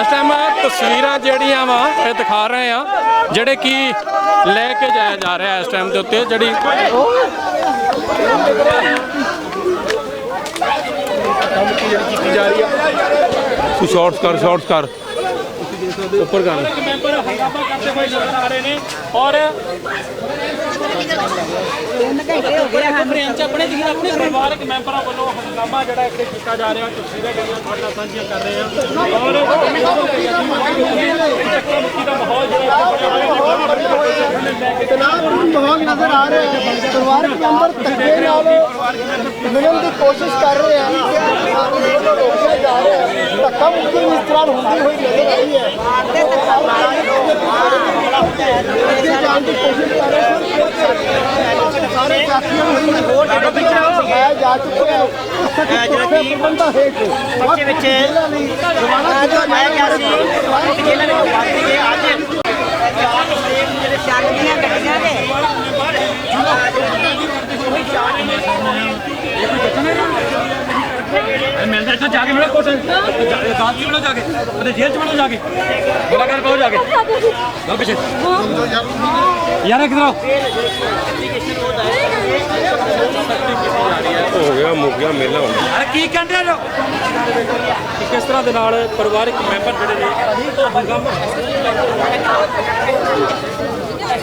ਇਸ ਟਾਈਮ ਤਸਵੀਰਾਂ ਜਿਹੜੀਆਂ ਵਾ ਇਹ ਦਿਖਾ ਰਹੇ ਆ ਜਿਹੜੇ ਕਿ ਲੈ ਕੇ ਜਾਇਆ ਜਾ ਰਿਹਾ ਇਸ ਟਾਈਮ ਦੇ ਉੱਤੇ, ਜਿਹੜੀ ਤੂੰ ਸ਼ਾਰਟਸ ਕਰ ਸ਼ਾਰਟਸ ਕਰ। ਉੱਪਰ ਕਰ। ਮੈਂਬਰ ਹੰਗਾਮਾ ਕਰਦੇ ਹੋਏ ਨਜ਼ਰ ਆ ਰਹੇ ਨੇ ਔਰ ਆਪਣੇ ਚ ਆਪਣੇ ਜਿਹੜੇ ਆਪਣੇ ਪਰਿਵਾਰਕ ਮੈਂਬਰਾਂ ਵੱਲੋਂ ਹੰਗਾਮਾ ਜਿਹੜਾ ਇੱਥੇ ਕੀਤਾ ਜਾ ਰਿਹਾ ਤਸਵੀਰਾਂ ਜਿਹੜੀਆਂ ਤੁਹਾਡੇ ਨਾਲ ਸਾਂਝੀਆਂ ਕਰ ਰਹੇ ਹਾਂ ਔਰ ਚੱਕਾ ਮੁੱਕੀ ਦਾ ਮਾਹੌਲ ਜਿਹੜਾ ਮਾਹੌਲ ਨਜ਼ਰ ਆ ਰਿਹਾ ਹੈ। ਪਰਿਵਾਰਕ ਮੈਂਬਰ ਧੱਕੇ ਨਾਲ ਮਿਲਣ ਦੀ ਕੋਸ਼ਿਸ਼ ਕਰ ਰਹੇ ਹਨ ਕਿ ਆਪ ਨੂੰ ਰੋਕਿਆ ਜਾ ਰਿਹਾ ਹੈ ਧੱਕਾ ਮੁੱਕੀ ਇਸ ਤਰ੍ਹਾਂ ਹੁੰਦੀ ਹੋਈ ਨਜ਼ਰ ਆਈ ਹੈ। ਅੱਗੇ ਜਾਣ ਦੀ ਕੋਸ਼ਿਸ਼ ਕਰ ਰਹੇ ਹਨ ਸਾਰੇ ਸਾਥੀਆਂ ਨੂੰ ਹੋਰ ਸਿਖਾਇਆ ਜਾ ਚੁੱਕਿਆ ਹੈ ਜਿਹੜਾ ਕੀ ਬੰਦਾ ਹੈ ਬੱਚੇ ਵਿੱਚ ਜਵਾਨਾ ਆਇਆ ਗਿਆ ਸੀ ਇਹਨਾਂ ਨੇ ਵਾਪਸ ਗਏ ਅੱਜ ਜਿਹੜੇ ਚੱਲਦੀਆਂ ਗੱਡੀਆਂ ਨੇ ਮਿਲਦਾ ਇੱਥੇ ਜਾ ਕੇ ਮਿਲੋ ਕੋਟ ਦਾਦੀ ਮਿਲੋ ਜਾ ਕੇ ਉਹਦੇ ਜੇਲ੍ਹ ਚ ਮਿਲੋ ਜਾ ਕੇ। ਮੁਲਾਕਾਤ ਕਰੋ ਜਾ ਕੇ। ਲਓ ਪਿੱਛੇ। ਯਾਰ ਇੱਕ ਤਰ੍ਹਾਂ। ਹੋ ਗਿਆ ਮੁੱਕ ਗਿਆ ਮੇਲਾ ਹੋ ਗਿਆ। ਯਾਰ ਕੀ ਕਹਿੰਦੇ ਹੋ ਕਿਸ ਤਰ੍ਹਾਂ ਦੇ ਨਾਲ ਪਰਿਵਾਰਕ ਮੈਂਬਰ ਜਿਹੜੇ ਨੇ ਉਹ ਹੰਗਾਮਾ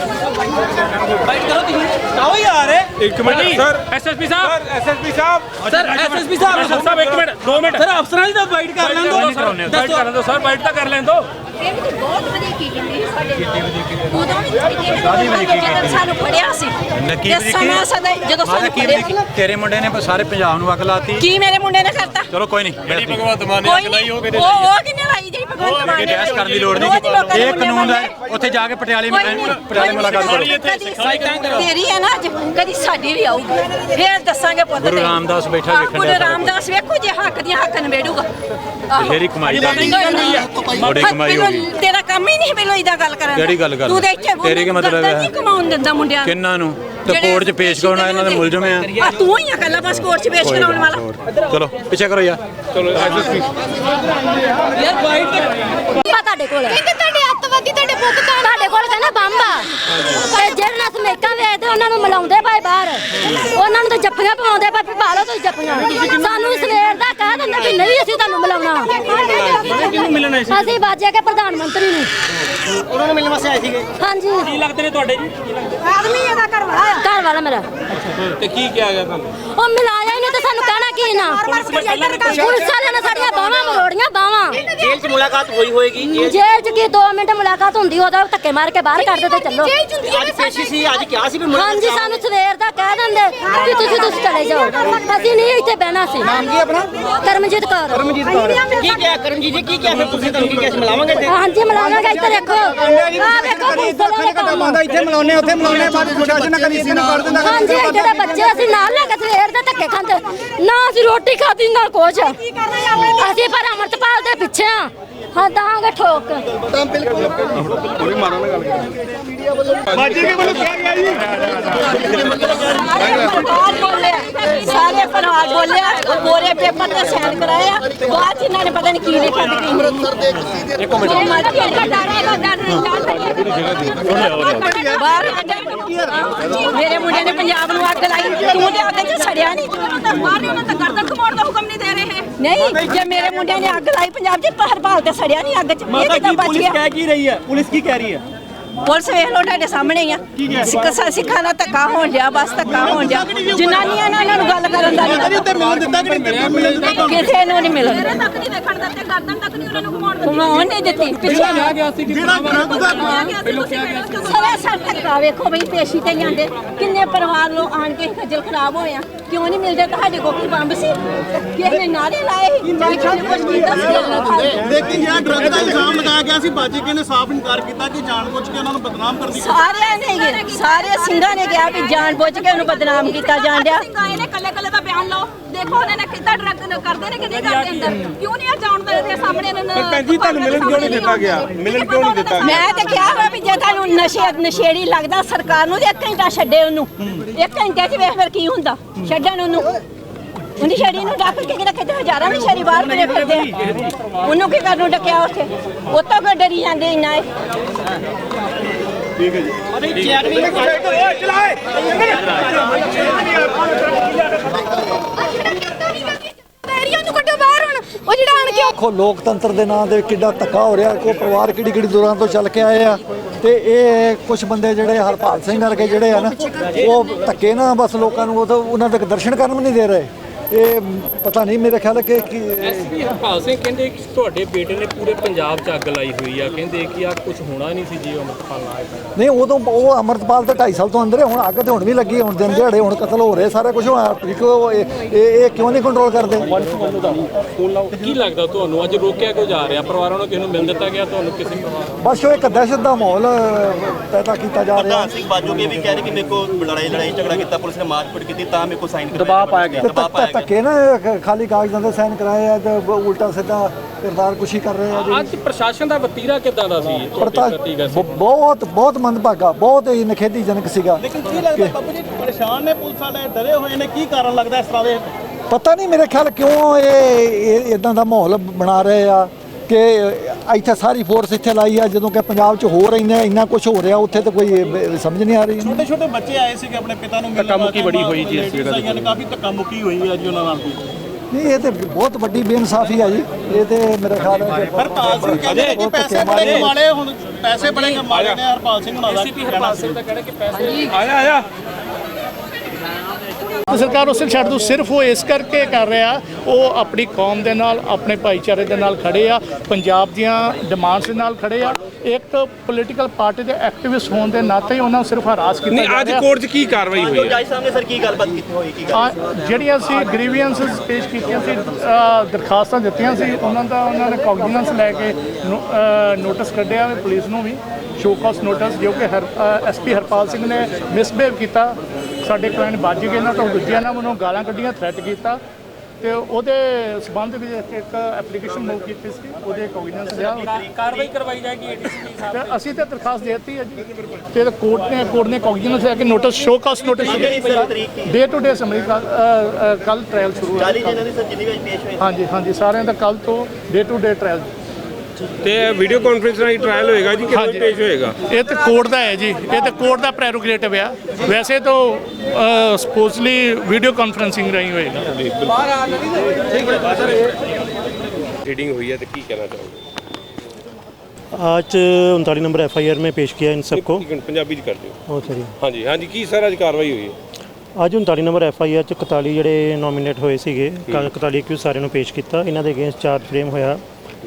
ਬਾਈਟ ਕਰੋ ਤੁਸੀਂ। ਆਓ ਯਾਰ। ਇੱਕ ਮਿੰਟ ਸਰ। ਐਸਐਸਪੀ ਸਾਹਿਬ। ਐਸਐਸਪੀ ਸਾਹਿਬ। ਸਰ ਐਸਐਸਪੀ ਸਾਹਿਬ ਸਾਹਿਬ ਇੱਕ ਮਿੰਟ 2 ਮਿੰਟ। ਸਰ ਅਫਸਰਾਂ ਦੀ ਤਾਂ ਬਾਈਟ ਕਰ ਲੈਣ ਦਿਓ ਬਾਈਟ ਕਰ ਲੈਣ ਦਿਓ ਸਰ ਬਾਈਟ ਤਾਂ ਕਰ ਲੈਣ ਦਿਓ ਇਹ ਵੀ ਬਹੁਤ ਵਧੀਆ ਕੀ ਕੀਤੀ ਸਾਡੇ ਨਾਲ। ਉਦੋਂ ਵੀ ਕੀਤੀ ਜਦੋਂ ਸਾਨੂੰ ਫੜਿਆ ਸੀ। ਨਕੀ ਤੇ ਸਮਾਂ ਸਦਾ ਜਦੋਂ ਸਾਨੂੰ ਫੜਿਆ ਤੇਰੇ ਮੁੰਡੇ ਨੇ ਸਾਰੇ ਪੰਜਾਬ ਨੂੰ ਅੱਗ ਲਾਤੀ। ਕੀ ਮੇਰੇ ਮੁੰਡੇ ਨੇ ਕਰਤਾ? ਚਲੋ ਕੋਈ ਨਹੀਂ। ਉਹ ਉਹ ਕਿੰਨੇ ਲਾਈ ਭਗਵੰਤ ਮਾਨ ਨੇ ਕਰਨ ਦੀ ਲੋੜ ਨਹੀਂ ਇਹ ਕਾਨੂੰਨ ਹੈ। ਉੱਥੇ ਜਾ ਕੇ ਪਟਿਆਲੇ ਮੁਲਾਕਾਤ ਕਰੋ ਕਦੀ ਤੇਰੀ ਹੈ ਨਾ ਅੱਜ ਕਦੀ ਸਾਡੀ ਵੀ ਆਊਗੀ ਫੇਰ ਦੱਸਾਂਗੇ ਪੁੱਤ ਗੁਰੂ। ਰਾਮਦਾਸ ਬੈਠਾ ਵੇਖਣ ਗੁਰੂ ਡਿਆ ਸਾਰਾ ਰਾਮਦਾਸ ਵੇਖੋ ਜੇ ਹੱਕ ਦੀਆਂ ਹੱਕ ਨਿਬੇੜੂਗਾ ਆਹੋ। ਬਥੇਰੀ ਕਮਾਈ ਦਾ ਨਹੀਂ ਹੈ। ਬੜੀ ਕਮਾਈ ਹੋ ਗਈ। ਮੈਨੂੰ ਤੇਰਾ ਕੰਮ ਹੀ ਨਹੀਂ ਮੈਨੂੰ ਇਦਾਂ ਗੱਲ ਕਰਨ ਦਾ। ਕਿਹੜੀ ਗੱਲ ਕਰ ਤੂੰ ਤਾਂ ਇੱਥੇ ਤੇਰੀ ਕੀ ਮਤਲਬ ਹੈ? ਨਹੀਂ ਕਮਾਉਣ ਦਿੰਦਾ ਮੁੰਡਿਆਂ ਨੂੰ। ਕਿੰਨਾਂ ਨੂੰ ਤੇ ਜਿਹੜੇ ਕੋਰਟ 'ਚ ਪੇਸ਼ ਕਰਾਉਣਾ ਇਹਨਾਂ ਦੇ ਮੁਲਜ਼ਮ ਆ ਆ ਤੂੰ ਹੀ ਆ ਕੱਲਾ ਬਸ ਕੋਰਟ 'ਚ ਪੇਸ਼ ਕਰਾਉਣ ਵਾਲਾ। ਚਲੋ ਪਿੱਛੇ ਕਰੋ ਯਾਰ ਚਲੋ ਐਸਐਸਪੀ ਆ ਤੁਹਾਡੇ ਕੋਲ ਕਹਿੰਦੇ ਤੁਹਾਡੇ ਅੱਤਵਾਦੀ ਤੁਹਾਡੇ ਪੁੱਤ ਤਾਂ। ਤੁਹਾਡੇ ਕੋਲ ਕਹਿੰਦਾ ਬੰਬ ਆ। ਤੇ ਜਿਹੜੇ ਨਾਲ ਸਮੇਕਾਂ ਵੇਚਦੇ ਉਹਨਾਂ ਨੂੰ ਮਿਲਾਉਂਦੇ ਭਾਈ ਬਾਹਰ। ਉਹਨਾਂ ਨੂੰ ਤਾਂ ਜੱਫੀਆਂ ਪਵਾਉਂਦੇ ਭਾਈ ਪਾ ਲਓ ਤੁਸੀਂ ਜੱਫੀਆਂ ਸਾਨੂੰ ਸਵੇਰ ਦਾ ਕਹਿ ਦਿੰਦੇ ਵੀ ਨਹੀਂ ਅਸੀਂ ਤੁਹਾਨੂੰ ਮਿਲਾਉਣਾ। ਅਸੀਂ ਬਾਜਿਆ ਕੇ ਪ੍ਰਧਾਨ ਮੰਤਰੀ ਨੂੰ। ਉਹਨਾਂ ਨੂੰ ਮਿਲਣ ਵਾਸਤੇ ਆਏ ਸੀਗੇ? ਹਾਂਜੀ। ਕੀ ਲੱਗਦੇ ਨੇ ਤੁਹਾਡੇ ਜੀ? ਆਦਮੀ ਇਹਦਾ ਘਰ ਵਾਲਾ ਘਰ ਵਾਲਾ ਮੇਰਾ ਤੇ ਕੀ ਕਿਹਾ ਗਿਆ ਤੁਹਾਨੂੰ? ਉਹ ਮਿਲਾਇਆ ਹੀ ਨਹੀਂ ਤੇ ਸਾਨੂੰ ਕਹਿਣਾ ਕੀ ਨਾ ਪੁਲਿਸ ਵਾਲਿਆਂ ਨੇ ਸਾਡੀਆਂ ਬਾਹਾਂ ਮਰੋੜੀਆਂ ਬਾਹਾਂ। ਜੇਲ੍ਹ 'ਚ ਮੁਲਾਕਾਤ ਹੋਈ ਹੋਏਗੀ ਜੇਲ੍ਹ ਚ। ਕੀ 2 ਮਿੰਟ ਮੁਲਾਕਾਤ ਹੁੰਦੀ ਉਹਦਾ ਧੱਕੇ ਮਾਰ ਕੇ ਬਾਹਰ ਕੱਢ ਦਿੰਦੇ ਚੱਲੋ। ਅੱਜ ਪੇਸ਼ੀ ਸੀ ਅੱਜ ਕਿਹਾ ਸੀ ਵੀ ਮੁਲਾਕਾਤ ਹਾਂਜੀ ਸਾਨੂੰ ਸਵੇਰ ਦਾ ਕਹਿ ਦਿੰਦੇ ਕਿ ਤੁਸੀਂ ਤੁਸੀਂ ਚਲੇ ਜਾਓ। ਅਸੀਂ ਨਹੀਂ ਇੱਥੇ ਬਹਿਣਾ ਸੀ। ਨਾਮ ਕੀ ਆਪਣਾ? ਕਰਮਜੀਤ ਕੌਰ। ਕਰਮਜੀਤ ਕੌਰ। ਕੀ ਕਿਹਾ ਕਰਮਜੀਤ ਜੀ ਕੀ ਕਿਹਾ? ਫਿਰ ਤੁਸੀਂ ਤੁਹਾਨੂੰ ਕੀ ਕਿਹਾ ਮਿਲਾਵਾਂਗੇ ਇੱਥੇ? ਹਾਂਜੀ ਮਿਲਾਵਾਂਗੇ ਇੱਥੇ ਦੇਖੋ। ਆ ਵੇਖੋ ਪੁਲਿਸ ਵਾਲੇ ਕੰਮ। ਇੱਥੇ ਮਿਲਾਉਣੇ ਉੱਥੇ ਮਿਲਾਉਣੇ ਬਾਅਦ ਪ੍ਰਸ਼ਾਸਨ ਕਦੀ ਸੀ ਨਾ ਕਰ ਦਿੰਦਾ ਹਾਂਜੀ ਜਿਹੜੇ ਬੱਚੇ ਅਸੀਂ ਨਾਲ ਲੈ ਕੇ ਸਵੇਰ ਦੇ ਧੱਕੇ ਖਾਂਦੇ ਨਾ ਅਸੀਂ ਰੋਟੀ ਖਾਦੀ ਨਾ ਕੁਛ। ਅਸੀਂ ਪਰ ਅਮਰਤਪਾਲ ਦੇ ਪਿੱਛੇ ਆ ਹਾਂ ਦਾਂਗੇ ਠੋਕ। ਤਾਂ ਬਿਲਕੁਲ ਗੱਲ ਸਾਰੇ ਪਰਿਵਾਰ ਬੋਲਿਆ ਮੋਰੇ ਪੇਪਰ ਤੇ ਸਾਈਨ ਕਰਾਇਆ ਬਾਅਦ 'ਚ ਇਹਨਾਂ ਨੇ ਪਤਾ ਨਹੀਂ ਕੀ ਲਿਖਿਆ ਤੇ ਕੀ ਨਹੀਂ। ਇੱਕ ਮਿੰਟ। ਬਾਹਰ ਕੱਢਿਆ। ਮੇਰੇ ਮੁੰਡੇ ਨੇ ਪੰਜਾਬ ਨੂੰ ਅੱਗ ਲਾਈ। ਤੂੰ ਤੇ ਅੱਗ 'ਚ ਸੜਿਆ ਨਹੀਂ ਬਾਹਰ ਉਹਨਾਂ ਤਾਂ ਗਰਦਨ ਖਮੋੜ ਦਾ ਹੁਕਮ ਨਹੀਂ ਦੇ ਰਹੇ ਨਹੀਂ ਜੇ ਮੇਰੇ ਮੁੰਡੇ ਨੇ ਅੱਗ ਲਾਈ ਪੰਜਾਬ 'ਚ ਹਰਪਾਲ ਤੇ ਸੜਿਆ ਨਹੀਂ ਅੱਗ 'ਚ। ਇਹ ਕਿੱਦਾਂ ਬਚ ਗਿਆ? ਕੀ ਰਹੀ ਹੈ? ਪੁਲਿਸ ਕੀ ਕਹਿ ਰਹੀ ਹੈ? ਪੁਲਿਸ ਵੇਖ ਲੋ ਤੁਹਾਡੇ ਸਾਹਮਣੇ ਹੀ ਆ। ਸਿੱਖ ਸਿੱਖਾਂ ਦਾ ਧੱਕਾ ਹੋਣ ਡਿਆ ਬਸ ਧੱਕਾ ਹੋਣ ਡਿਆ। ਜਨਾਨੀਆਂ ਨਾਲ ਇਹਨਾਂ ਨੂੰ ਗੱਲ ਕਰਨ ਦਾ ਨਹੀਂ ਉੱਤੇ ਮਿਲਣ ਦਿੱਤਾ ਕਿ ਨਹੀਂ ਮਿਲਣ ਦਿੱਤਾ ਕਿਸੇ ਨੂੰ ਨਹੀਂ ਮਿਲਣ ਤੱਕ ਨਹੀਂ ਦੇਖਣ ਦਿੱਤੇ ਗਰਦਨ ਤੱਕ ਨਹੀਂ ਉਹਨਾਂ ਨੂੰ ਘੁਮਾਉਣ ਦਿੱਤੇ। ਘੁਮਾਉਣ ਨਹੀਂ ਦਿੱਤੀ। ਪਿੱਛੇ ਆ ਗਿਆ ਸੀ ਕਿ ਜਿਹੜਾ ਡਰੱਗ ਦਾ ਪਹਿਲੋਂ ਕਿਹਾ ਗਿਆ ਸੀ ਸਵਾ ਸਰ ਧੱਕਾ ਵੇਖੋ ਬਈ ਪੇਸ਼ੀ ਤੇ ਜਾਂਦੇ ਕਿੰਨੇ ਪਰਿਵਾਰ ਲੋ ਆਣ ਕੇ ਖੱਜਲ ਖਰਾਬ ਹੋਏ ਆ। ਕਿਉਂ ਨਹੀਂ ਮਿਲਦੇ? ਤੁਹਾਡੇ ਕੋਲ ਕੀ ਬੰਬ ਸੀ? ਕਿਸੇ ਨੇ ਨਾਰੇ ਲਾਏ ਲੇਕਿਨ ਜਿਹੜਾ ਡਰੱਗ ਦਾ ਇਲਜ਼ਾਮ ਲਗਾਇਆ ਗਿਆ ਸੀ ਬਾਜੀਕੇ ਨੇ ਸਾਫ਼ ਇਨਕਾਰ ਕੀਤਾ ਕਿ ਜਾਣਬੁੱਝ ਕੇ ਉਹਨਾਂ ਨੂੰ ਬਦਨਾਮ ਕਰਦੀ ਸਾਰਿਆਂ ਨੇ ਹੀ- ਸਾਰੇ ਸਿੰਘਾਂ ਨੇ ਕਿਹਾ ਵੀ ਜਾਣ ਬੁੱਝ ਕੇ ਉਹਨੂੰ ਬਦਨਾਮ ਕੀਤਾ ਜਾਣ ਡਿਆ। ਸਿੰਘ ਆਏ ਨੇ ਕੱਲੇ ਕੱਲੇ ਦਾ ਬਿਆਨ ਲਓ। ਦੇਖੋ ਉਹਨੇ ਨੇ ਕਿੱਦਾਂ ਡਰੱਗ ਕਰਦੇ ਨੇ ਕਿ ਨਹੀਂ ਕਰਦੇ ਅੰਦਰ। ਕਿਉਂ ਨਹੀਂ ਆ ਜਾਣਦੇ ਦੇ ਸਾਹਮਣੇ ਇਹਨਾਂ ਭੈਣ ਜੀ, ਤੁਹਾਨੂੰ ਮਿਲਣ ਕਿਉਂ ਨਹੀਂ ਦਿੱਤਾ ਗਿਆ? ਮਿਲਣ ਕਿਉਂ ਨਹੀਂ ਦਿੱਤਾ? ਮੈਂ ਤੇ ਕਿਹਾ ਵਾ ਵੀ ਜੇ ਤੁਹਾਨੂੰ ਨਸ਼ੇ ਨਸ਼ੇੜੀ ਲੱਗਦਾ ਸਰਕਾਰ ਨੂੰ ਤੇ ਇੱਕ ਘੰਟਾ ਛੱਡੇ ਉਹਨੂੰ। ਇੱਕ ਘੰਟੇ 'ਚ ਵੇਖ ਫਿਰ ਕੀ ਹੁੰਦਾ। ਛੱਡਣ ਉਹਨੂੰ। ਉਹਦੀ ਛੜੀ ਨੂੰ ਡੱਕ ਕੇ ਰੱਖੇ ਤੇ ਹਜ਼ਾਰਾਂ ਦੀ ਛੜੀ ਬਾਹਰ ਤੁਰੇ ਫਿਰਦੇ ਆ। ਉਹਨੂੰ ਕੀ ਕਰਨ ਨੂੰ ਡੱਕਿਆ ਉੱਥੇ? ਉਹ ਤਾਂ ਕੋਈ ਡਰੀ ਜਾਂਦੇ ਇੰਨਾ ਇਹ। ਏਰੀਆ ਨੂੰ ਕੱਢੋ ਬਾਹਰ ਹੁਣ ਉਹ ਜਿਹੜਾ ਆਣ ਕੇ ਦੇਖੋ, ਲੋਕਤੰਤਰ ਦੇ ਨਾਂ ਤੇ ਕਿੱਡਾ ਧੱਕਾ ਹੋ ਰਿਹਾ। ਕੋ ਪਰਿਵਾਰ ਕਿਹੜੀ ਕਿਹੜੀ ਦੌਰਾਨ ਤੋਂ ਚੱਲ ਕੇ ਆਏ ਆ। ਤੇ ਇਹ ਕੁਝ ਬੰਦੇ ਜਿਹੜੇ ਹਰਪਾਲ ਸਿੰਘ ਵਰਗੇ ਜਿਹੜੇ ਆ ਨਾ, ਉਹ ਧੱਕੇ ਨਾ ਬਸ ਲੋਕਾਂ ਨੂੰ ਉਹ ਤਾਂ ਉਹਨਾਂ ਤੱਕ ਦਰਸ਼ਨ ਕਰਨ ਵੀ ਨਹੀਂ ਦੇ ਰਹੇ। ਇਹ ਪਤਾ ਨਹੀਂ ਮੇਰੇ ਖਿਆਲ ਕਿ ਕਿ ਐਸਪੀ ਹਰਪਾਲ ਸਿੰਘ ਕਹਿੰਦੇ ਕਿ ਤੁਹਾਡੇ ਬੇਟੇ ਨੇ ਪੂਰੇ ਪੰਜਾਬ 'ਚ ਅੱਗ ਲਾਈ ਹੋਈ ਆ। ਕਹਿੰਦੇ ਕਿ ਆ ਕੁਝ ਹੋਣਾ ਨਹੀਂ ਸੀ ਜੀ ਅਮਰਪਾਲ ਨਾਲ ਨਹੀਂ ਉਦੋਂ ਉਹ ਅਮਰਤਪਾਲ ਤੇ 2.5 ਸਾਲ ਤੋਂ ਅੰਦਰ ਹੈ ਹੁਣ ਅੱਗ ਤੇ ਹੁਣ ਵੀ ਲੱਗੀ ਹੁਣ ਦਿਨ ਦਿਹਾੜੇ ਹੁਣ ਕਤਲ ਹੋ ਰਹੇ ਸਾਰਾ ਕੁਝ ਹੋਇਆ ਠੀਕ ਉਹ ਇਹ ਇਹ ਕਿਉਂ ਨਹੀਂ ਕੰਟਰੋਲ ਕਰਦੇ? ਕੀ ਲੱਗਦਾ ਤੁਹਾਨੂੰ? ਅੱਜ ਰੋਕਿਆ ਕਿਉਂ ਜਾ ਰਿਹਾ? ਪਰਿਵਾਰਾਂ ਨੂੰ ਕਿਸੇ ਨੂੰ ਮਿਲ ਦਿੱਤਾ ਗਿਆ? ਤੁਹਾਨੂੰ ਕਿਸੇ ਪਰਿਵਾਰ? ਬਸ ਉਹ ਇੱਕ ਦਹਿਸ਼ਤ ਦਾ ਮਾਹੌਲ ਪੈਦਾ ਕੀਤਾ ਜਾ ਰਿਹਾ। ਪ੍ਰਧਾਨ ਸਿੰਘ ਬਾਜੂ ਵੀ ਕਹਿ ਰਹੇ ਕਿ ਮੇਰੇ ਕੋ ਲੜਾਈ ਲੜਾਈ ਝਗੜਾ ਕੀਤਾ ਪੁਲਿਸ ਨੇ ਮਾਰਪੀਟ ਕੀਤੀ ਤਾਂ ਮੇਰੇ ਕੋ ਸਾਈਨ ਦਬਾਅ ਪਾਇਆ ਗਿਆ। ਦਬਾਅ ਪਾਇਆ ਗਿਆ ਧੱਕੇ ਨਾ ਖ- ਖਾਲੀ ਕਾਗਜ਼ਾਂ ਦੇ ਸਾਈਨ ਕਰਾਏ ਆ ਤੇ ਬ- ਉਲਟਾ ਸਿੱਧਾ ਕਿਰਦਾਰ ਕੁਸ਼ੀ ਕਰ ਰਹੇ ਆ ਜੀ। ਅੱਜ ਪ੍ਰਸ਼ਾਸਨ ਦਾ ਵਤੀਰਾ ਕਿੱਦਾਂ ਦਾ ਸੀ? ਪਰ ਤਾਂ ਤੁਹਾਡੇ ਪ੍ਰਤੀ ਵੈਸੇ? ਬ- ਬਹੁਤ ਬਹੁਤ ਮੰਦਭਾਗਾ ਬਹੁਤ ਹੀ ਨਖੇਦੀਜਨਕ ਸੀਗਾ। ਲੇਕਿਨ ਕੀ ਲੱਗਦਾ ਬਾਬੂ ਜੀ ਪਰੇਸ਼ਾਨ ਨੇ ਪੁਲਿਸ ਵਾਲੇ ਡਰੇ ਹੋਏ ਨੇ ਕੀ ਕਾਰਨ ਲੱਗਦਾ ਇਸ ਤਰ੍ਹਾਂ ਦੇ? ਪਤਾ ਨਹੀਂ ਮੇਰੇ ਖਿਆਲ ਕਿਉਂ ਇਹ ਇਦਾਂ ਦਾ ਮਾਹੌਲ ਬਣਾ ਰਹੇ ਆ। ਕਿ ਇੱਥੇ ਸਾਰੀ ਫੋਰਸ ਇੱਥੇ ਲਾਈ ਆ ਜਦੋਂ ਕਿ ਪੰਜਾਬ 'ਚ ਹੋਰ ਇੰਨਾ ਇੰਨਾ ਕੁਝ ਹੋ ਰਿਹਾ ਉੱਥੇ ਤਾਂ ਕੋਈ ਬ- ਸਮਝ ਨਹੀਂ ਆ ਰਹੀ। ਛੋਟੇ ਛੋਟੇ ਬੱਚੇ ਆਏ ਸੀਗੇ ਆਪਣੇ ਪਿਤਾ ਨੂੰ ਮਿਲਣ ਧੱਕਾ ਮੁੱਕੀ ਬੜੀ ਹੋਈ ਜੀ ਇਸ ਜਗ੍ਹਾ ਤੇ ਕਾਫੀ ਧੱਕਾ ਮੁੱਕੀ ਹੋਈ ਹੈ ਜੀ ਉਹਨਾਂ ਨਾਲ ਵੀ। ਨਹੀਂ ਇਹ ਤੇ ਬਹੁਤ ਵੱਡੀ ਬੇਇਨਸਾਫੀ ਆ ਜੀ ਇਹ ਤੇ ਮੇਰੇ ਖਿਆਲ ਹੈ ਕਿ ਹਰਪਾਲ ਸਿੰਘ ਕਹਿੰਦੇ ਨੇ ਕਿ ਪੈਸੇ ਬੜੇ ਕਮਾਲੇ ਹੁਣ ਪੈਸੇ ਬੜੇ ਕਮਾਲੇ ਨੇ ਹਰਪਾਲ ਸਿੰਘ ਹੁਣਾਂ ਦਾ। ਐਸਪੀ ਹਰਪਾਲ ਸਿੰਘ ਦਾ ਕਹਿਣਾ ਕਿ ਪੈਸੇ ਆਇਆ ਆਇਆ। ਸਰਕਾਰ ਉਸੇ ਛੱਡ ਦੋ ਸਿਰਫ ਉਹ ਇਸ ਕਰਕੇ ਕਰ ਰਿਹਾ ਉਹ ਆਪਣੀ ਕੌਮ ਦੇ ਨਾਲ ਆਪਣੇ ਭਾਈਚਾਰੇ ਦੇ ਨਾਲ ਖੜੇ ਆ ਪੰਜਾਬ ਦੀਆਂ ਡਿਮਾਂਡਸ ਦੇ ਨਾਲ ਖੜੇ ਆ। ਇੱਕ ਪੋਲੀਟੀਕਲ ਪਾਰਟੀ ਦੇ ਐਕਟਿਵਿਸਟ ਹੋਣ ਦੇ ਨਾਤੇ ਉਹਨਾਂ ਨੂੰ ਸਿਰਫ ਹਰਾਸ ਕੀਤਾ ਨਹੀਂ ਅੱਜ। ਕੋਰਟ 'ਚ ਕੀ ਕਾਰਵਾਈ ਹੋਈ ਹੈ? ਜੱਜ ਸਾਹਿਬ ਨੇ ਸਰ ਕੀ ਗੱਲਬਾਤ ਕੀਤੀ ਹੋਈ ਕੀ ਗੱਲ ਜਿਹੜੀਆਂ ਅਸੀਂ ਗ੍ਰੀਵੈਂਸਸ ਪੇਸ਼ ਕੀਤੀਆਂ ਸੀ ਅ, ਦਰਖਾਸਤਾਂ ਦਿੱਤੀਆਂ ਸੀ ਉਹਨਾਂ ਦਾ ਉਹਨਾਂ ਨੇ ਕੌਗਨੀਨੈਂਸ ਲੈ ਕੇ ਨੋਟਿਸ ਕੱਢਿਆ ਪੁਲਿਸ ਨੂੰ ਵੀ ਸ਼ੋਕਾਸ ਨੋਟਿਸ ਜੋ ਕਿ ਐਸਪੀ ਹਰਪਾਲ ਸਿੰਘ ਨੇ ਮਿਸਬਿਹੇਵ ਕੀਤਾ। ਸਾਡੇ ਕਲਾਇੰਟ ਵੱਜ ਗਏ ਨਾ ਤਾਂ ਦੂਜਿਆਂ ਨੇ ਮੈਨੂੰ ਗਾਲਾਂ ਕੱਢੀਆਂ ਥ੍ਰੈਟ ਕੀਤਾ। ਤੇ ਉਹਦੇ ਸਬੰਧ ਵਿੱਚ ਇੱਕ ਐਪਲੀਕੇਸ਼ਨ ਮੂਵ ਕੀਤੀ ਸੀ ਉਹਦੇ ਕੌਗਨੀਨੈਂਸ ਲਿਆ ਕਾਰਵਾਈ ਕਰਵਾਈ ਜਾਏਗੀ ਏਡੀਸੀਪੀ ਸਾਹਿਬ ਤੇ ਅਸੀਂ ਤਾਂ ਦਰਖਾਸਤ ਦੇ ਦਿੱਤੀ ਹੈ ਜੀ। ਤੇ ਕੋਰਟ ਨੇ ਕੋਰਟ ਨੇ ਕੌਗਨੀਨੈਂਸ ਲੈ ਕੇ ਨੋਟਿਸ ਸ਼ੋਕਾਸ ਨੋਟਿਸ ਤਰੀਕ ਕੀ ਡੇ ਟੂ ਡੇ ਸਮਰੀ ਕੱਲ ਟ੍ਰਾਇਲ ਸ਼ੁਰੂ ਹੈ 40 ਜਨਾਂ ਦੀ ਸਰ ਜਿੰਨੀ ਵੀ ਅੱਜ ਪੇਸ਼ ਹੋਏ ਹਾਂਜੀ ਹਾਂਜੀ ਸਾਰਿਆਂ ਦਾ ਕੱਲ ਤੋਂ ਡੇ ਟੂ ਡੇ ਟ੍ਰਾਇਲ ਤੇ ਵੀਡੀਓ ਕਾਨਫਰੰਸ ਰਾਹੀਂ ਟ੍ਰਾਇਲ ਹੋਏਗਾ ਜੀ ਹਾਂਜੀ। ਪੇਸ਼ ਹੋਏਗਾ ਇਹ ਤੇ ਕੋਰਟ ਦਾ ਹੈ ਜੀ ਇਹ ਤੇ ਕੋਰਟ ਦਾ ਪ੍ਰੈਰੋਗੇਟਿਵ ਆ ਵੈਸੇ ਤਾਂ ਸਪੋਜ਼ਲੀ ਵੀਡੀਓ ਕਾਨਫਰੈਂਸਿੰਗ ਰਹੀ ਹੋਏਗਾ ਰੀਡਿੰਗ ਹੋਈ ਹੈ ਤੇ ਕੀ ਕਹਿਣਾ ਚਾਹੋਗੇ आज उनतालीस नंबर एफ आई आर में पेश किया इन सबको ਇੱਕ ਮਿੰਟ ਪੰਜਾਬੀ 'ਚ ਕਰ ਦਿਓ ओ सॉरी ਹਾਂਜੀ ਹਾਂਜੀ ਕੀ ਸਰ ਅੱਜ ਕਾਰਵਾਈ ਹੋਈ ਹੈ ਅੱਜ 39 ਨੰਬਰ ਐਫ ਆਈ ਆਰ ਚ 41 ਜਿਹੜੇ ਨੋਮੀਨੇਟ ਹੋਏ ਸੀਗੇ 41 ਕਿਉਂ ਸਾਰਿਆਂ ਨੂੰ ਪੇਸ਼ ਕੀਤਾ ਇਹਨਾਂ ਦੇ ਅਗੇਂਸਟ ਚਾਰਜ ਫਰੇਮ ਹੋਇਆ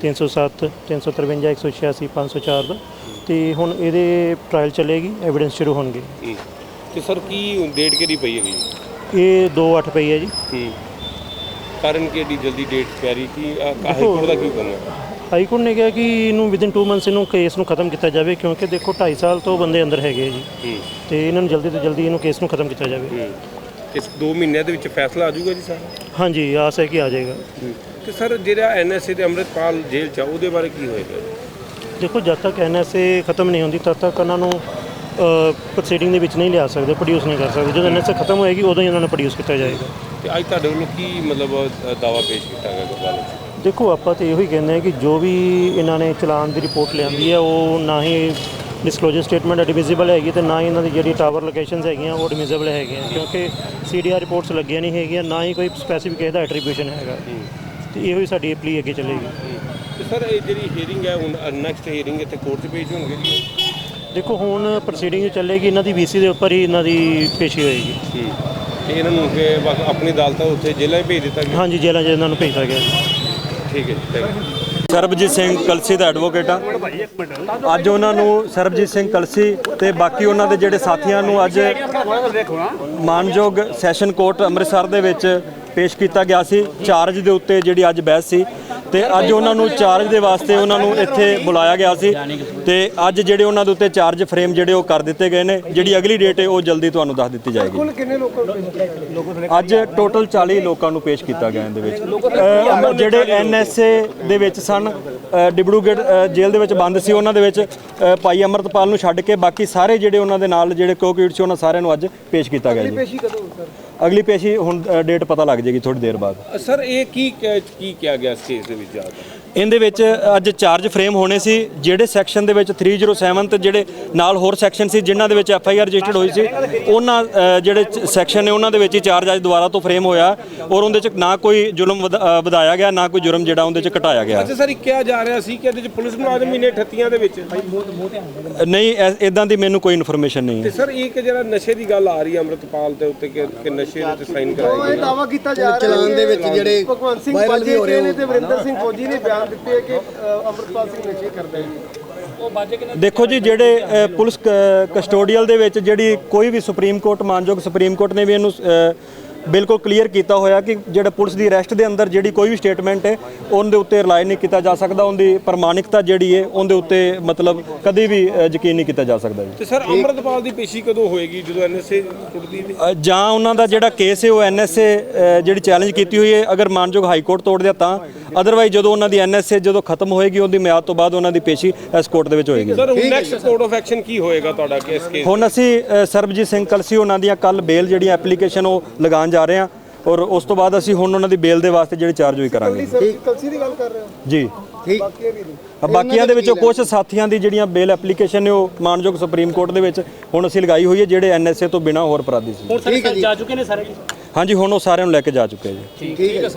307 353 186 504 ਦਾ। ਤੇ ਹੁਣ ਇਹਦੇ ਟ੍ਰਾਇਲ ਚੱਲੇਗੀ ਐਵੀਡੈਂਸ ਸ਼ੁਰੂ ਹੋਣਗੇ। ਹੂੰ। ਤੇ ਸਰ ਕੀ ਡੇਟ ਕਿਹੜੀ ਪਈ ਹੈਗੀ? ਇਹ 2 8 ਪਈ ਹੈ ਜੀ। ਹੂੰ। ਕਾਰਨ ਕਿ ਏਡੀ ਜਲਦੀ ਡੇਟ ਪੈ ਰਹੀ ਕਿ ਹਾਈ ਕੋਰਟ ਦਾ ਕਿਉਂ ਕਰਨਾ ਹਾਈ ਕੋਰਟ ਨੇ ਕਿਹਾ ਕਿ ਇਹਨੂੰ ਵਿਦਿਨ 2 ਮੰਥਸ ਇਹਨੂੰ ਕੇਸ ਨੂੰ ਖਤਮ ਕੀਤਾ ਜਾਵੇ ਕਿਉਂਕਿ ਦੇਖੋ 2.5 ਸਾਲ ਤੋਂ ਬੰਦੇ ਅੰਦਰ ਹੈਗੇ ਜੀ। ਹੂੰ। ਤੇ ਇਹਨਾਂ ਨੂੰ ਜਲਦੀ ਤੋਂ ਜਲਦੀ ਇਹਨੂੰ ਕੇਸ ਨੂੰ ਖਤਮ ਕੀਤਾ ਜਾਵੇ। ਹੂੰ। ਇਸ 2 ਮਹੀਨਿਆਂ ਦੇ ਵਿੱਚ ਫੈਸਲਾ ਆ ਜਾਊਗਾ ਜੀ ਸਰ? ਹਾਂਜੀ ਆਸ ਹੈ ਕਿ ਆ ਜਾਏਗਾ। ਤੇ ਸਰ ਜਿਹੜਾ ਐਨਐਸਏ ਤੇ ਅੰਮ੍ਰਿਤਪਾਲ ਜੇਲ੍ਹ ਚ ਆ ਉਹਦੇ ਬਾਰੇ ਕੀ ਹੋਏਗਾ? ਦੇਖੋ ਜਦ ਤੱਕ ਐਨਐਸਏ ਖਤਮ ਨਹੀਂ ਹੁੰਦੀ ਤਦ ਤੱਕ ਉਹਨਾਂ ਨੂੰ ਪ੍ਰੋਸੀਡਿੰਗ ਦੇ ਵਿੱਚ ਨਹੀਂ ਲਿਆ ਸਕਦੇ ਪ੍ਰੋਡਿਊਸ ਨਹੀਂ ਕਰ ਸਕਦੇ। ਜਦੋਂ ਐਨਐਸਏ ਖਤਮ ਹੋਏਗੀ ਉਦੋਂ ਹੀ ਉਹਨਾਂ ਨੂੰ ਪ੍ਰੋਡਿਊਸ ਕੀਤਾ ਜਾਏਗਾ। ਤੇ ਅੱਜ ਤੁਹਾਡੇ ਵੱਲੋਂ ਕੀ ਮਤਲਬ ਦਾਵਾ ਪੇਸ਼ ਕੀਤਾ ਗਿਆ ਚ ਦੇਖੋ ਆਪਾਂ ਤੇ ਇਹੋ ਹੀ ਕਹਿੰਦੇ ਹਾਂ ਕਿ ਜੋ ਵੀ ਇਹਨਾਂ ਨੇ ਚਲਾਨ ਦੀ ਰਿਪੋਰਟ ਲਿਆਂਦੀ ਹੈ ਉਹ ਨਾ ਹੀ ਡਿਸਕਲੋਜ਼ਰ ਸਟੇਟਮੈਂਟ ਐਡਮਿਸਿਬਲ ਹੈਗੀ ਤੇ ਨਾ ਹੀ ਇਹਨਾਂ ਦੀ ਜਿਹੜੀ ਟਾਵਰ ਲੋਕੇਸ਼ਨਸ ਹੈਗੀਆਂ ਉਹ ਐਡਮਿਸਿਬਲ ਹੈਗੀਆਂ। ਕਿਉਂਕਿ ਸੀਡੀਆਰ ਰਿਪੋਰਟਸ ਲੱਗੀਆਂ ਨਹੀਂ ਹੈਗੀਆਂ ਨਾ ਹੀ ਕੋਈ ਸਪੈਸੀਫਿਕ ਇਹਦਾ ਐਟਰੀਬਿਊਸ਼ਨ ਹੈਗਾ। ਤੇ ਇਹੋ ਹੀ ਸਾਡੀ ਪਲੀ ਅੱਗੇ ਚੱਲੇਗੀ। ਤੇ ਸਰ ਇਹ ਜਿਹੜੀ ਹੀਅਰਿੰਗ ਹੈ ਹੁਣ ਨੈਕਸਟ ਹੀਅਰਿੰਗ ਇੱਥੇ ਕੋਰਟ 'ਚ ਪੇਸ਼ ਹੋਣਗੇ ਜੀ? ਦੇਖੋ ਹੁਣ ਪ੍ਰੋਸੀਡਿੰਗ ਚੱਲੇਗੀ ਇਹਨਾਂ ਦੀ ਵੀਸੀ ਦੇ ਉੱਪਰ ਹੀ ਇਹਨਾਂ ਦੀ ਪੇਸ਼ੀ ਹੋਏਗੀ। ਹੂੰ ਤੇ ਇਹਨਾਂ ਨੂੰ ਕਿ ਬਸ ਆਪਣੀ ਅਦਾਲਤਾਂ ਉੱਥੇ ਜੇਲ੍ਹਾਂ 'ਚ ਭੇਜ ਦਿੱਤਾ ਗਿਆ? ਹਾਂਜੀ ਜੇਲ੍ਹਾਂ 'ਚ ਇਹਨਾਂ ਨੂੰ ਭੇਜਿਆ ਗਿਆ ਜੀ। ਠੀਕ ਹੈ ਜੀ ਥੈਂਕ ਯੂ ਸਰਬਜੀਤ ਸਿੰਘ ਕਲਸੀ ਦਾ ਐਡਵੋਕੇਟ ਆ। ਅੱਜ ਉਹਨਾਂ ਨੂੰ ਸਰਬਜੀਤ ਸਿੰਘ ਕਲਸੀ ਤੇ ਬਾਕੀ ਉਹਨਾਂ ਦੇ ਜਿਹੜੇ ਸਾਥੀਆਂ ਨੂੰ ਅੱਜ ਮਾਨਯੋਗ ਸੈਸ਼ਨ ਕੋਰਟ ਅੰਮ੍ਰਿਤਸਰ ਦੇ ਵਿੱਚ ਪੇਸ਼ ਕੀਤਾ ਗਿਆ ਸੀ ਚਾਰਜ ਦੇ ਉੱਤੇ ਜਿਹੜੀ ਅੱਜ ਬਹਿਸ ਸੀ ਤੇ ਅੱਜ ਉਹਨਾਂ ਨੂੰ ਚਾਰਜ ਦੇ ਵਾਸਤੇ ਉਹਨਾਂ ਨੂੰ ਇੱਥੇ ਬੁਲਾਇਆ ਗਿਆ ਸੀ ਤੇ ਅੱਜ ਜਿਹੜੇ ਉਹਨਾਂ ਦੇ ਉੱਤੇ ਚਾਰਜ ਫਰੇਮ ਜਿਹੜੇ ਉਹ ਕਰ ਦਿੱਤੇ ਗਏ ਨੇ ਜਿਹੜੀ ਅਗਲੀ ਡੇਟ ਹੈ ਉਹ ਜਲਦੀ ਤੁਹਾਨੂੰ ਦੱਸ ਦਿੱਤੀ ਜਾਏਗੀ। ਕਿੰਨੇ ਲੋਕਾਂ ਅੱਜ ਟੋਟਲ 40 ਲੋਕਾਂ ਨੂੰ ਪੇਸ਼ ਕੀਤਾ ਗਿਆ ਇਹਦੇ ਵਿੱਚ। ਜਿਹੜੇ ਐਨਐਸਏ ਦੇ ਵਿੱਚ ਸਨ ਅਹ, ਜੇਲ੍ਹ ਦੇ ਵਿੱਚ ਬੰਦ ਸੀ ਉਹਨਾਂ ਦੇ ਵਿੱਚ ਭਾਈ ਅਮਰਤਪਾਲ ਨੂੰ ਛੱਡ ਕੇ ਬਾਕੀ ਸਾਰੇ ਜਿਹੜੇ ਉਹਨਾਂ ਦੇ ਨਾਲ ਜਿਹੜੇ ਕੋਕੀਟ ਸੀ ਉਹਨਾਂ ਸਾਰਿਆਂ ਨੂੰ ਅੱਜ ਪੇਸ਼ ਕੀਤਾ ਗਿਆ ਜੀ। ਅਗਲੀ ਪੇਸ਼ੀ ਹੁਣ ਡੇਟ ਪਤਾ ਲੱਗ ਜਾਏਗੀ ਥੋੜੀ ਦੇਰ ਬਾਅਦ। ਸਰ, ਇਹ ਕੀ ਕੀ ਕਿਹਾ ਗਿਆ ਇਸ ਦੇ ਵਿੱਚ ਜਾ ਕੇ ਇਹਦੇ ਵਿੱਚ ਅੱਜ ਚਾਰਜ ਫਰੇਮ ਹੋਣੇ ਸੀ ਜਿਹੜੇ ਸੈਕਸ਼ਨ ਦੇ ਵਿੱਚ 307 ਤੇ ਜਿਹੜੇ ਨਾਲ ਹੋਰ ਸੈਕਸ਼ਨ ਸੀ ਜਿਨ੍ਹਾਂ ਦੇ ਵਿੱਚ ਐਫ ਆਈ ਆਰ ਰਜਿਸਟਰਡ ਹੋਈ ਸੀ ਉਹਨਾਂ ਜਿਹੜੇ ਸੈਕਸ਼ਨ ਨੇ ਉਹਨਾਂ ਦੇ ਵਿੱਚ ਹੀ ਚਾਰਜ ਅੱਜ ਦੁਬਾਰਾ ਤੋਂ ਫਰੇਮ ਹੋਇਆ ਔਰ ਉਹਦੇ ਚ ਨਾ ਕੋਈ ਜ਼ੁਲਮ ਵਧਾਇਆ ਗਿਆ ਨਾ ਕੋਈ ਜੁਰਮ ਜਿਹੜਾ ਉਹਦੇ ਚ ਘਟਾਇਆ ਗਿਆ। ਅੱਛਾ ਸਰ ਇਹ ਕਿਹਾ ਜਾ ਰਿਹਾ ਸੀ ਕਿ ਇਹਦੇ ਵਿੱਚ ਪੁਲਿਸ ਮੁਲਾਜ਼ਮ ਵੀ ਨੇ ਠੱਤੀਆਂ ਦੇ ਵਿੱਚ? ਨਹੀਂ ਇਦਾਂ ਦੀ ਮੈਨੂੰ ਕੋਈ ਇਨਫੋਰਮੇਸ਼ਨ ਨਹੀਂ ਤੇ ਹੈ। ਸਰ ਇਹ ਕਿ ਜਿਹੜਾ ਨਸ਼ੇ ਦੀ ਗੱਲ ਆ ਰਹੀ ਹੈ ਅੰਮ੍ਰਿਤਪਾਲ ਦੇ ਉੱਤੇ ਕਿ ਕਿ ਨਸ਼ੇ ਦੇ ਸਾਈਨ ਕਰਾਏ ਉਹ ਗਏ ਇਹ ਦਾਵਾ ਕੀਤਾ ਜਾ ਰਿਹਾ ਚਲਾਨ ਦੇ ਵਿੱਚ ਜਿਹੜੇ ਭਗਵੰਤ ਸਿੰਘ ਹੋ ਰਹੇ ਨੇ ਹੋ। ਤੇ ਵਰਿੰਦਰ ਸਿੰਘ ਫੌਜੀ ਨੇ ਬਿਆਨ ਦਿੱਤੇ ਹੈ ਕਿ ਅ, ਅੰਮ੍ਰਿਤਪਾਲ ਸਿੰਘ ਨਸ਼ੇ ਕਰਦਾ ਹੈ ਦੇਖੋ ਜੀ ਜਿਹੜੇ ਪੁਲਿਸ ਕਸਟੋਡੀਅਲ ਦੇ ਵਿੱਚ ਜਿਹੜੀ ਕੋਈ ਵੀ ਸੁਪਰੀਮ ਕੋਰਟ ਮਾਨਯੋਗ ਸੁਪਰੀਮ ਕੋਰਟ ਨੇ ਵੀ ਇਹਨੂੰ ਬਿਲਕੁਲ ਕਲੀਅਰ ਕੀਤਾ ਹੋਇਆ ਕਿ ਜਿਹੜਾ ਪੁਲਿਸ ਦੀ ਅਰੈਸਟ ਦੇ ਅੰਦਰ ਜਿਹੜੀ ਕੋਈ ਵੀ ਸਟੇਟਮੈਂਟ ਹੈ ਉਹਦੇ ਉੱਤੇ ਰਿਲਾਈ ਨਹੀਂ ਕੀਤਾ ਜਾ ਸਕਦਾ ਉਹਦੀ ਪ੍ਰਮਾਣਿਕਤਾ ਜਿਹੜੀ ਹੈ ਉਹਦੇ ਉੱਤੇ ਮਤਲਬ ਕਦੇ ਵੀ ਯਕੀਨ ਨਹੀਂ ਕੀਤਾ ਜਾ ਸਕਦਾ ਜੀ। ਤੇ ਸਰ ਅੰਮ੍ਰਿਤਪਾਲ ਦੀ ਪੇਸ਼ੀ ਕਦੋਂ ਹੋਏਗੀ ਜਦੋਂ ਐਨਐਸਏ ਟੁੱਟਦੀ ਹੈ ਜਾਂ ਉਹਨਾਂ ਦਾ ਜਿਹੜਾ ਕੇਸ ਹੈ ਉਹ ਐਨਐਸਏ ਜਿਹੜੀ ਚੈਲੰਜ ਕੀਤੀ ਹੋਈ ਹੈ ਅਗਰ ਮਾਨਯੋਗ ਹਾਈ ਕੋਰਟ ਤੋੜ ਦਿਆ ਤਾਂ। ਅਦਰਵਾਈਜ਼ ਜਦੋਂ ਉਹਨਾਂ ਦੀ ਐਨਐਸਏ ਜਦੋਂ ਖਤਮ ਹੋਏਗੀ ਉਹਦੀ ਮਿਆਦ ਤੋਂ ਬਾਅਦ ਉਹਨਾਂ ਦੀ ਪੇਸ਼ੀ ਇਸ ਕੋਰਟ ਦੇ ਵਿੱਚ ਹੋਏਗੀ। ਸਰ ਹੁਣ ਨੈਕਸਟ ਕੋਰਟ ਆਫ ਐਕਸ਼ਨ ਕੀ ਹੋਏਗਾ ਤੁਹਾਡਾ ਕੇਸ ਹੁਣ ਅਸੀਂ ਅ, ਸਰਬਜੀਤ ਸਿੰਘ ਕਲਸੀ ਉਹਨਾਂ ਦੀਆਂ ਕੱਲ ਬੇਲ ਜਿਹੜੀ ਐਪਲੀਕੇਸ਼ਨ ਉਹ ਲਗਾਉਣ ਜਾ ਰਹੇ ਹਾਂ ਔਰ ਉਸ ਤੋਂ ਬਾਅਦ ਅਸੀਂ ਹੁਣ ਉਹਨਾਂ ਦੀ ਬੇਲ ਦੇ ਵਾਸਤੇ ਜਿਹੜੀ ਚਾਰਜ ਹੋਈ ਕਰਾਂਗੇ। ਸਰ ਕਲਸੀ ਦੀ ਗੱਲ ਕਰ ਰਹੇ ਹੋ? ਜੀ। ਠੀਕ। ਬਾਕੀਆਂ ਦੇ ਵਿੱਚੋਂ ਕੁਝ ਸਾਥੀਆਂ ਦੀ ਜਿਹੜੀਆਂ ਬੇਲ ਐਪਲੀਕੇਸ਼ਨ ਨੇ ਉਹ ਮਾਨਯੋਗ ਸੁਪਰੀਮ ਕੋਰਟ ਦੇ ਵਿੱਚ ਹੁਣ ਅਸੀਂ ਲਗਾਈ ਹੋਈ ਹੈ ਜਿਹੜੇ ਐਨਐਸਏ ਤੋਂ ਬਿਨਾ ਹੋਰ ਅਪਰਾਧੀ ਸੀ। ਠੀਕ ਹੈ ਜੀ। ਹਾਂਜੀ ਹੁਣ ਉਹ ਸਾਰਿਆਂ ਨੂੰ ਲੈ ਕੇ ਜਾ ਚੁੱਕੇ ਜੀ। ਠੀਕ ਹੈ।